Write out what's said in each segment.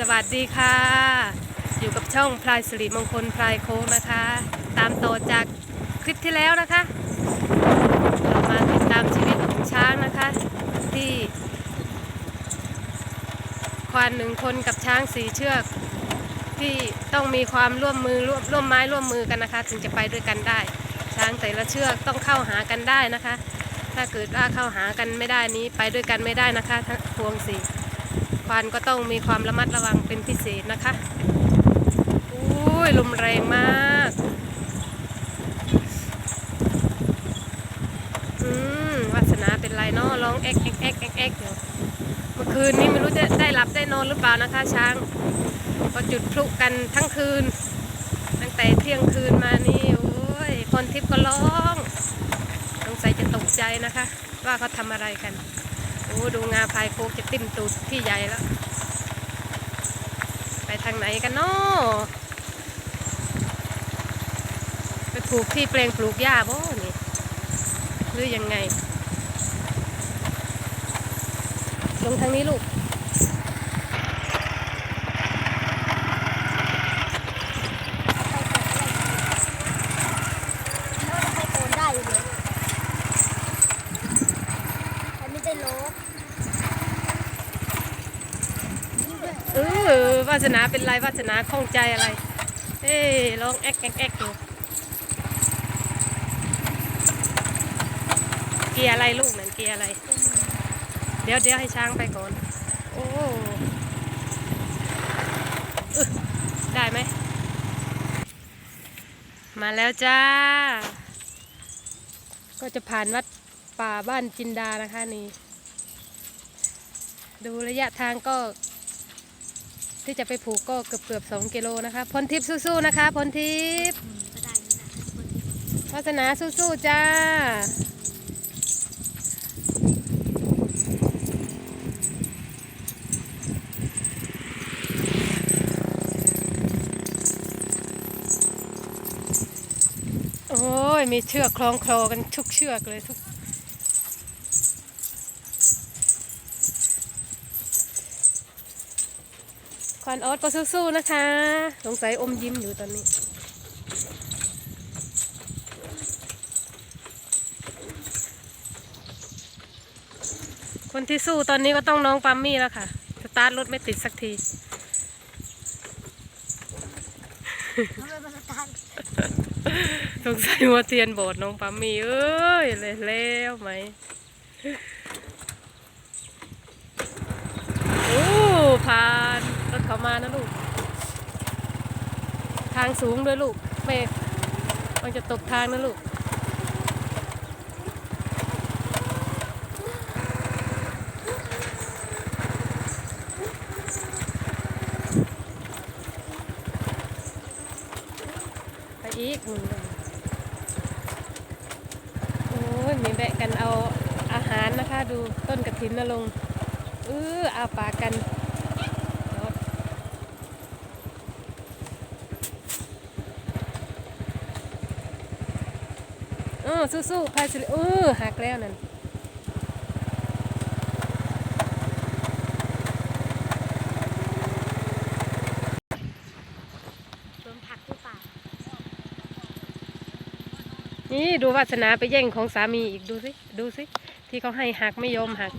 สวัสดีค่ะ อยู่กับช่องพลายสิริมงคลพลายโค้งนะคะ ตามต่อจากคลิปที่แล้วนะคะ เรามาติดตามชีวิตของช้างนะคะ ที่ ควานหนึ่งคนกับช้างสี่เชือก ที่ต้องมีความร่วมมือร่วมร่วมไม้ร่วมมือกันนะคะ ถึงจะไปด้วยกันได้ ช้างแต่ละเชือกต้องเข้าหากันได้นะคะ ถ้าเกิดว่าเข้าหากันไม่ได้นี้ไปด้วยกันไม่ได้นะคะทั้งพวงสี่ ควานก็ต้องมีความระมัดระวังเป็นพิเศษนะคะอุ้ยลมแรงมากอืมวาสนาเป็นไรเนาะร้องแอกแอกแอกแอกแอกอยู่เมื่อคืนนี้ไม่รู้จะได้หลับได้นอนหรือเปล่านะคะ ช้างก็จุดพลุกันทั้งคืน ตั้งแต่เที่ยงคืนมานี่โอ้ยคนทิพย์ก็ร้องสงสัยจะตกใจนะคะ ว่าเขาทำอะไรกัน อ้ดูงาพายโคกจะติ้มตูดพี่ใหญ่แล้ว ไปทางไหนกันเนาะไปปลูกที่แปลงปลูกหญ้าบ่นี่หรือยังไง ลงทางนี้ลูก ให้โอนได้อยู่เลยแต่ไม่ได้โล เออวาสนาเป็นไรวาสนาข้องใจอะไร เอ้ยร้องแอ๊กแอ๊กแอ๊กอยู่เกียร์อะไรลูกนั่นเกียร์อะไร เดี๋ยวเดี๋ยวให้ช้างไปก่อน โอ้ได้ไหม มาแล้วจ้า ก็จะผ่านวัดป่าบ้านจินดานะคะนี่ ดูระยะทางก็ ที่จะไปผูกก็เกือบเกือบสองกิโลนะคะพลทิพย์สู้ๆนะคะพลทิพย์วาสนาสู้ๆจ้าโอ้ยมีเชือกคล้องคลอกันทุกเชือกเลยทุก ควันออสก็สู้ๆนะคะ สงสัยอมยิ้มอยู่ตอนนี้ คนที่สู้ตอนนี้ก็ต้องน้องปัมมี่แล้วค่ะ สตาร์ทรถไม่ติดสักทีสงสัยว่าเทียนโบดน้องปัมมี่เอ้ยเลยแล้วไหม โอ้ผ่านรถเขามา นะลูก ทางสูงด้วยลูกเมฆมันจะตกทางนะลูก ไปอีกหนเลยโอ้ยมีแบะกันเอาอาหารนะคะ ดูต้นกระถินนะลงเอออาปากกันเนาะเออ สู้ๆพายสิริเออหักแล้วนั่นโดนผลักหรือเปล่านี่ดูวาสนาไปแย่งของสามีอีกดูสิดูสิที่เขาให้หักไม่ยอมหัก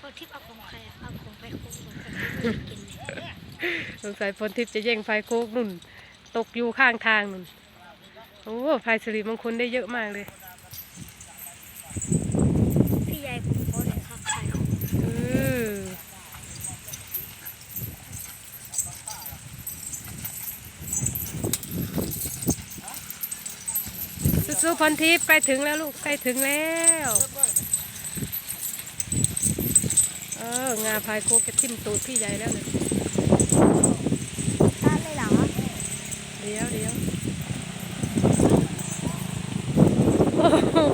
คนที่เอาของใครอะเอาของไปคุกของใครไม่กินเลยสงสัยพลทิพย์จะแย่งไฟโคกนุ่น ตกอยู่ข้างทางนุ่น โอ้ไฟสิริมงคลได้เยอะมากเลย พี่ยายผมโพสต์เลยครับใครของเออสู้ๆพรทิพย์ใกล้ถึงแล้วลูกใกล้ถึงแล้ว เออ งาพายโคกจะทิ่มตูดพี่ใหญ่แล้วเลยต้านเลยเหรอ เดี๋ยวเดี๋ยวโอ้โห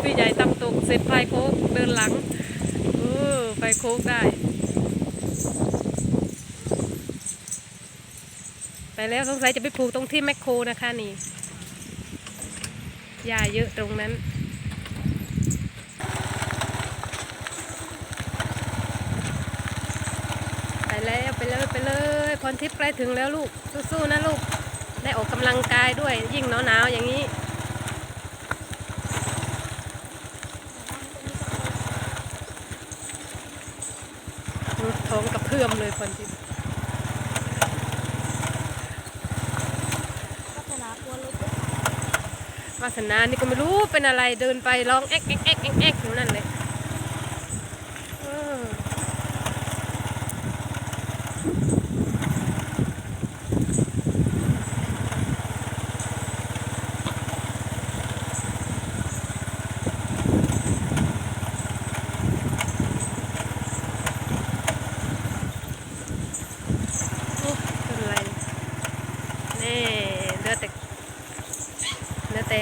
พี่ใหญ่ตำตกเสร็จพายโคกเดินหลังเออพายโคกได้ ไปแล้วสงสัยจะไปผูกตรงที่แมคโครนะคะนี่หญ้าเยอะตรงนั้นไปแล้วไปเลยไปเลยพรทิพย์ใกล้ถึงแล้วลูกสู้ๆนะลูก ได้ออกกำลังกายด้วยยิ่งหนาวๆอย่างนี้อืม ท้องกระเพื่อมเลยคนทิพย์พัฒนาตัวาสนานี่ก็ไม่รู้เป็นอะไรเดินไปร้องเอ๊กแอ๊กแอ๊กแอ๊กแอ๊กอยู่นั่นเลยเออโอ้เป็นไรนี่เหลือแต่ เหลือแต่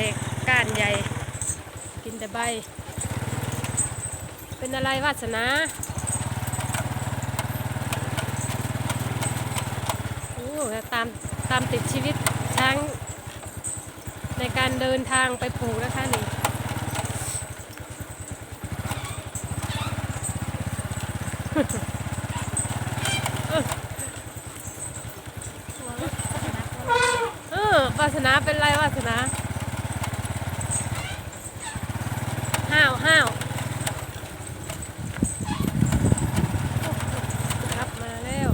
ก้านใหญ่ กินแต่ใบ เป็นอะไรวาสนาโอ้ตามตามติดชีวิตช้างในการเดินทางไปปลูกนะคะนี่เออวาสนาเป็นไรวาสนา ห้าวห้าวครับมาแล้ว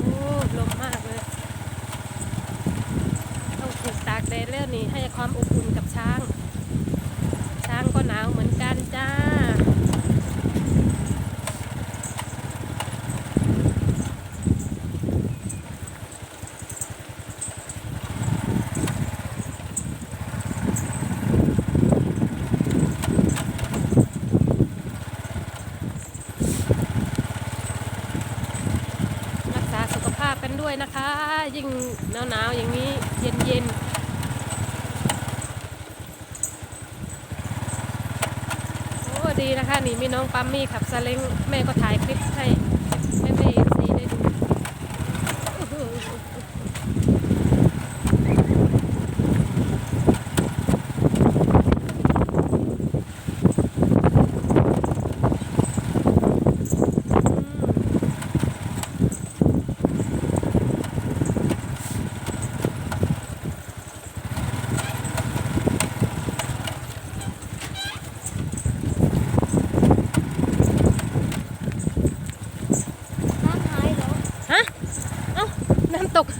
โอ้ลมมากเลย ต้องถูกตากแดดแล้วนี่ให้ความอบอุ่นกับช้าง ช้างก็หนาวเหมือนกันจ้า รักษาสุขภาพ กันด้วยนะคะ ยิ่งหนาวๆอย่างนี้เย็นๆโอ้ดีนะคะนี่มีน้องปั๊มมี่ขับซาเล้งแม่ก็ถ่ายคลิปให้แม่ไม่ซีได้ดูอื้อหือน้ำหายแล้ว ฮะ เอ้า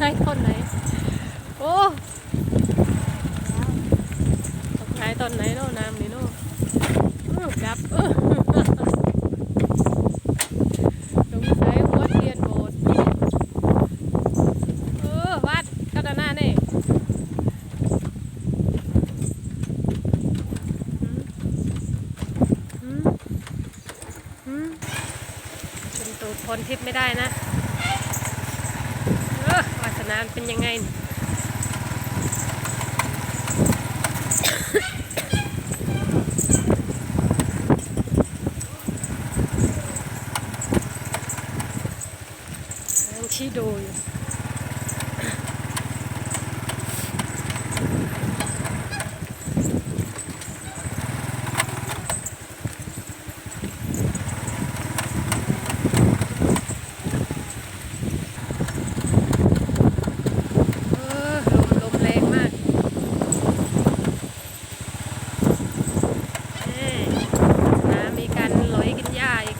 น้ำตกหายตอนไหน โอ้ตกหายตอนไหนโน่น้ำนี่โน่กลับเออสงสัยหัวเทียนโบดเออวัดกันหน้านี่อืมอืมเป็นตูดพลทิพย์ไม่ได้นะ นาเป็นยังไงยังชี้ดูอยู่เออลมลมแรงมากเอ้ยนะมีการลอยกินหญ้าอีก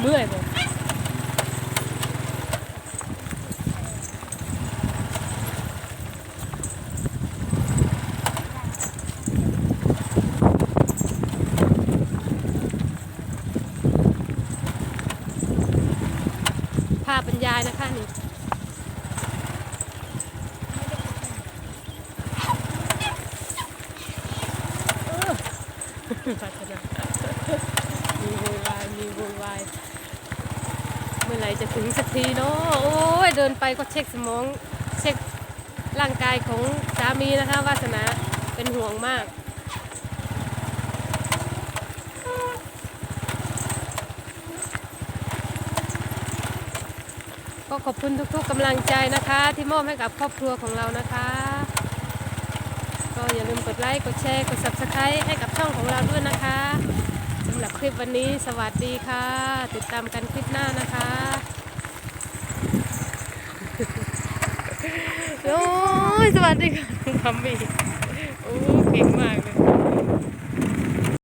เมื่อยบ่ภายนะคะนี่เออพัฒนามีโวยวายมีโวยวายเมื่อไหร่จะถึงสักทีเนาะโอ้ยเดินไปก็เช็คสมอง เช็คร่างกายของสามีนะคะวาสนาเป็นห่วงมาก ก็ขอบคุณทุกๆกำลังใจนะคะ ที่มอบให้กับครอบครัวของเรานะคะ ก็อย่าลืมกดไลค์ กดแชร์ กด subscribe ให้กับช่องของเราด้วยนะคะสำหรับคลิปวันนี้สวัสดีค่ะ ติดตามกันคลิปหน้านะคะโอ้ยสวัสดีค่ะทำมีโอ้เก่งมากเลย